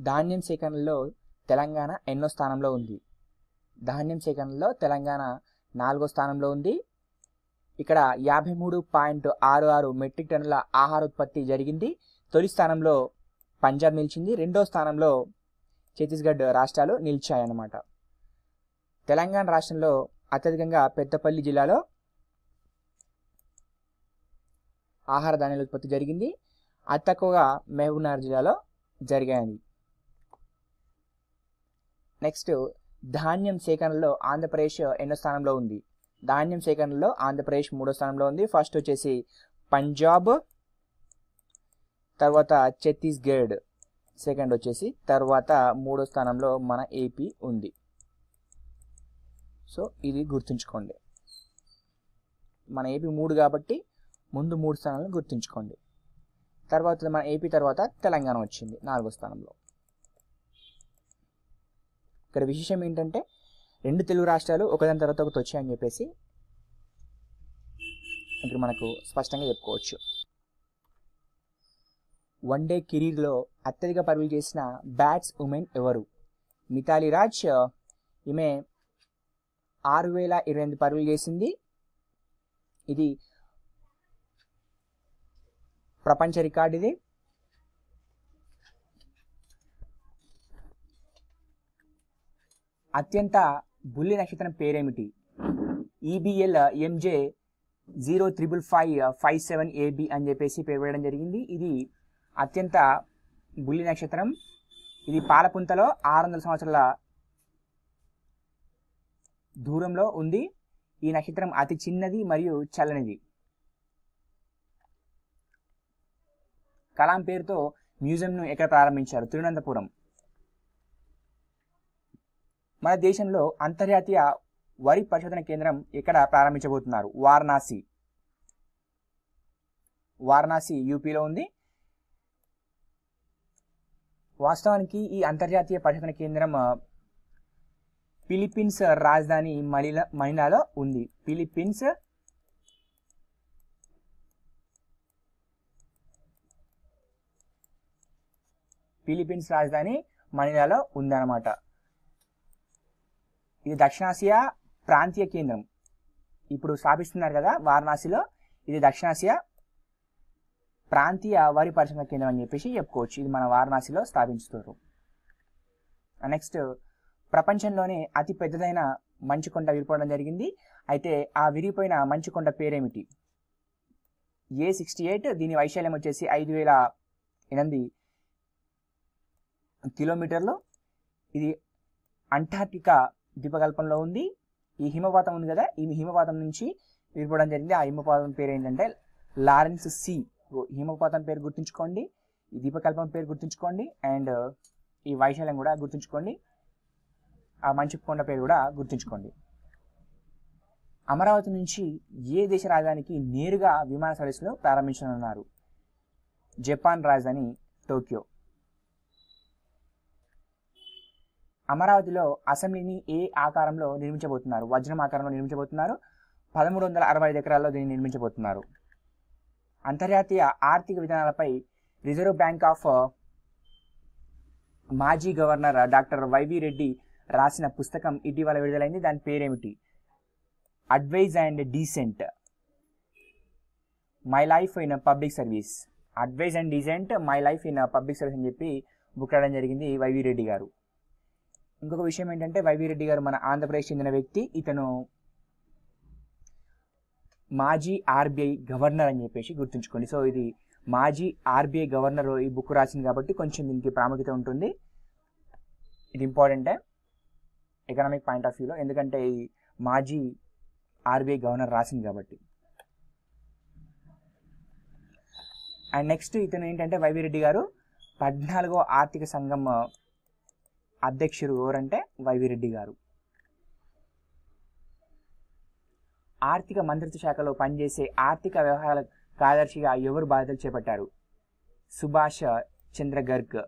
ధాన్యం సేకరణలో తెలంగాణ ఎన్నో స్థానంలో ఉంది. ధాన్యం సేకరణలో తెలంగాణ నాలుగో స్థానంలో ఉంది. ఇక్కడ యాభై మూడు పాయింట్ ఆరు ఆరు మెట్రిక్ టన్నుల ఆహార ఉత్పత్తి జరిగింది. తొలి స్థానంలో పంజాబ్ నిలిచింది. రెండో స్థానంలో ఛత్తీస్గఢ్ రాష్ట్రాలు నిలిచాయన్నమాట. తెలంగాణ రాష్ట్రంలో అత్యధికంగా పెద్దపల్లి జిల్లాలో ఆహార ధాన్యాల ఉత్పత్తి జరిగింది. అతి తక్కువగా మహబూబ్నగర్ జిల్లాలో జరిగాయి. నెక్స్ట్ ధాన్యం సేకరణలో ఆంధ్రప్రదేశ్ ఎన్నో స్థానంలో ఉంది. ధాన్యం సేకరణలో ఆంధ్రప్రదేశ్ మూడో స్థానంలో ఉంది. ఫస్ట్ వచ్చేసి పంజాబ్ తర్వాత ఛత్తీస్గఢ్ సెకండ్ వచ్చేసి తర్వాత మూడో స్థానంలో మన ఏపీ ఉంది. సో ఇది గుర్తుంచుకోండి. మన ఏపీ మూడు కాబట్టి ముందు మూడు స్థానాలను గుర్తుంచుకోండి. తర్వాత మన ఏపీ తర్వాత తెలంగాణ వచ్చింది నాలుగో స్థానంలో. ఇక్కడ విశేషం ఏంటంటే రెండు తెలుగు రాష్ట్రాలు ఒకదాని తర్వాత ఒకటి వచ్చాయని చెప్పేసి ఇక్కడ మనకు స్పష్టంగా చెప్పుకోవచ్చు. వన్ డే కెరీర్లో అత్యధిక పరుగులు చేసిన బ్యాట్స్ ఉమెన్ ఎవరు? మితాలి రాజ్ ఈమె ఆరు వేల ఇరవై ఎనిమిది పరుగులు చేసింది. ఇది ప్రపంచ రికార్డు ఇది. అత్యంత బుల్లి నక్షత్రం పేరేమిటి? EBL MJ zero triple five five seven AB అని చెప్పేసి పేరు పెట్టడం జరిగింది. ఇది అత్యంత బుల్లి నక్షత్రం. ఇది పాలపుంతలో ఆరు వందల సంవత్సరాల దూరంలో ఉంది. ఈ నక్షత్రం అతి చిన్నది మరియు చల్లనిది. కలాం పేరుతో మ్యూజియంను ఎక్కడ ప్రారంభించారు? తిరువనంతపురం. మన దేశంలో అంతర్జాతీయ వరి పరిశోధన కేంద్రం ఇక్కడ ప్రారంభించబోతున్నారు. వారణాసి. వారణాసి యూపీలో ఉంది. వాస్తవానికి ఈ అంతర్జాతీయ పరిశోధన కేంద్రం ఫిలిప్పీన్స్ రాజధాని మణిలా మనిలాలో ఉంది. ఫిలిప్పీన్స్ ఫిలిప్పీన్స్ రాజధాని మనిలాలో ఉందన్నమాట. ఇది దక్షిణాసియా ప్రాంతీయ కేంద్రం. ఇప్పుడు స్థాపిస్తున్నారు కదా వారణాసిలో. ఇది దక్షిణాసియా ప్రాంతీయ వరి పరిశ్రమ కేంద్రం అని చెప్పేసి చెప్పుకోవచ్చు. ఇది మన వారణాసిలో స్థాపించుతారు. నెక్స్ట్ ప్రపంచంలోనే అతి పెద్దదైన మంచుకొండ విరిపోవడం జరిగింది. అయితే ఆ విరిగిపోయిన మంచుకొండ పేరేమిటి? ఏ సిక్స్టీ ఎయిట్ దీని వైశాల్యం వచ్చేసి ఐదు వేల ఎనిమిది కిలోమీటర్లు. ఇది అంటార్క్టికా ద్వీపకల్పంలో ఉంది. ఈ హిమపాతం ఉంది కదా ఈ హిమపాతం నుంచి విడిపోవడం జరిగింది. ఆ హిమపాతం పేరు ఏంటంటే లారెన్స్ సి. హిమపాతం పేరు గుర్తుంచుకోండి. ఈ ద్వీపకల్పం పేరు గుర్తుంచుకోండి. అండ్ ఈ వైశాల్యం కూడా గుర్తుంచుకోండి. ఆ మంచు కొండ పేరు కూడా గుర్తుంచుకోండి. అమరావతి నుంచి ఏ దేశ రాజధానికి నేరుగా విమాన సర్వీసులు ప్రారంభించనున్నారు? జపాన్ రాజధాని టోక్యో. అమరావతిలో అసెంబ్లీని ఏ ఆకారంలో నిర్మించబోతున్నారు? వజ్రం ఆకారంలో నిర్మించబోతున్నారు. పదమూడు వందల అరవై ఐదు ఎకరాల్లో దీన్ని నిర్మించబోతున్నారు. అంతర్జాతీయ ఆర్థిక విధానాలపై రిజర్వ్ బ్యాంక్ ఆఫ్ మాజీ గవర్నర్ డాక్టర్ వైవి రెడ్డి రాసిన పుస్తకం ఇటీవల విడుదలైంది. దాని పేరేమిటి? Advice and dissent. My life in public service. Advice and dissent my life in public service అని చెప్పి బుక్ రాయడం జరిగింది వైవి రెడ్డి గారు. ఇంకొక విషయం ఏంటంటే వైవి రెడ్డి గారు మన ఆంధ్రప్రదేశ్ చెందిన వ్యక్తి. ఇతను మాజీ ఆర్బీఐ గవర్నర్ అని చెప్పేసి గుర్తుంచుకోండి. సో ఇది మాజీ ఆర్బీఐ గవర్నర్ ఈ బుక్ రాసింది కాబట్టి కొంచెం దీనికి ప్రాముఖ్యత ఉంటుంది. ఇది ఇంపార్టెంటే ఎకనామిక్ పాయింట్ ఆఫ్ వ్యూలో ఎందుకంటే ఈ మాజీ ఆర్బీఐ గవర్నర్ రాసింది కాబట్టి. అండ్ నెక్స్ట్ ఇతను ఏంటంటే వైవి రెడ్డి గారు పద్నాలుగో ఆర్థిక సంఘం అధ్యక్షుడు ఎవరంటే వైవి రెడ్డి గారు. ఆర్థిక మంత్రిత్వ శాఖలో పనిచేసే ఆర్థిక వ్యవహారాల కార్యదర్శిగా ఎవరు బాధ్యతలు చేపట్టారు? సుభాష్ చంద్ర గర్గ్